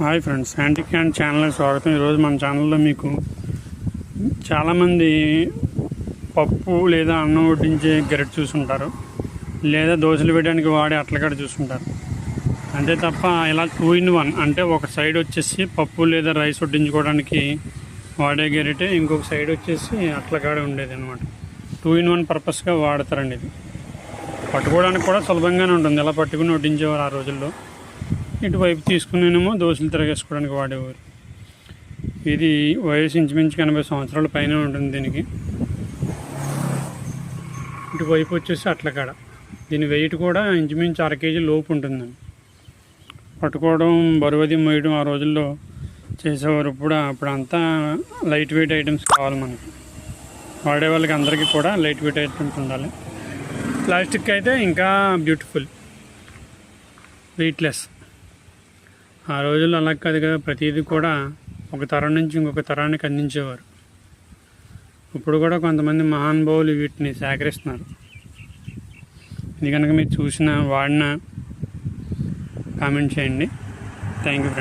Hi friends antique hand ఛానల్కి స్వాగతం. ఈరోజు మన ఛానల్లో మీకు చాలామంది పప్పు లేదా అన్నం వడ్డించే గరిట చూసుంటారు లేదా దోశలు వేయడానికి వాడే అట్లగడ చూసుంటారు. అంతే తప్ప ఇలా టూ ఇన్ వన్ అంటే ఒక సైడ్ వచ్చేసి పప్పు లేదా రైస్ వడ్డించుకోవడానికి వాడే గరిటె ఇంకొక సైడ్ వచ్చేసి అట్లకాడ ఉండేది అనమాట టూ ఇన్ వన్ పర్పస్గా వాడతారండి ఇది. పట్టుకోవడానికి కూడా సులభంగానే ఉంటుంది. ఇలా పట్టుకుని వడ్డించేవారు ఆ రోజుల్లో. ఇటువైపు తీసుకునేమో దోశలు తిరగేసుకోవడానికి వాడేవారు. ఇది వయసు ఇంచుమించు ఎనభై సంవత్సరాల పైన ఉంటుంది దీనికి. ఇటువైపు వచ్చేసి అట్ల కాడ దీని వెయిట్ కూడా ఇంచుమించు అర కేజీ లోపు ఉంటుందండి. పట్టుకోవడం బరువది మోయడం ఆ రోజుల్లో చేసేవారు ఇప్పుడు అప్పుడు అంతా లైట్ వెయిట్ ఐటమ్స్ కావాలి మనకి. వాడే వాళ్ళకి అందరికీ కూడా లైట్ వెయిట్ ఐటమ్స్ ఉండాలి. ప్లాస్టిక్ అయితే ఇంకా బ్యూటిఫుల్. వెయిట్లెస్ ఆ రోజుల్లో అలా కాదు కదా ప్రతిదీ కూడా ఒక తరం నుంచి ఇంకొక తరానికి అందించేవారు. ఇప్పుడు కూడా కొంతమంది మహానుభావులు వీటిని సేకరిస్తున్నారు. ఇది కనుక మీరు చూసిన వాడిన కామెంట్ చేయండి. Thank you